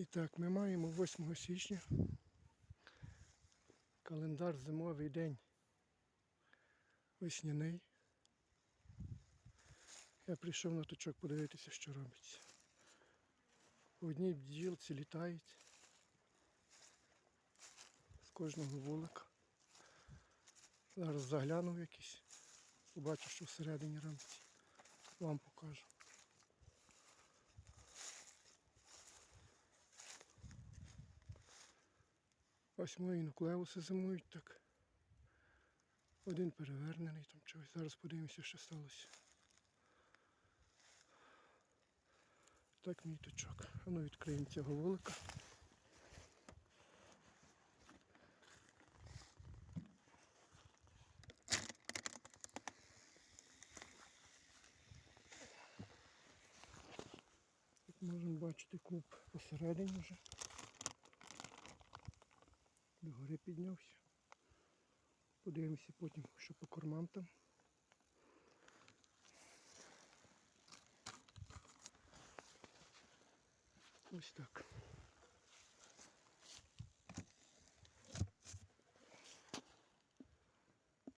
І так, ми маємо 8 січня. Календар зимовий день. Весняний. Я прийшов на точок подивитися, що робиться. В одній бджілці літають з кожного вулика. Зараз заглянув якийсь, побачу, що всередині робиться. Вам покажу. Ось мої нуклеуси зимують так. Один перевернений там чогось. Зараз подивимося, що сталося. Так мій точок. А ну відкриємо цього вулика. Тут можемо бачити клуб посередині вже. До гори піднявся. Подивимося потім, що по кормам там. Ось так.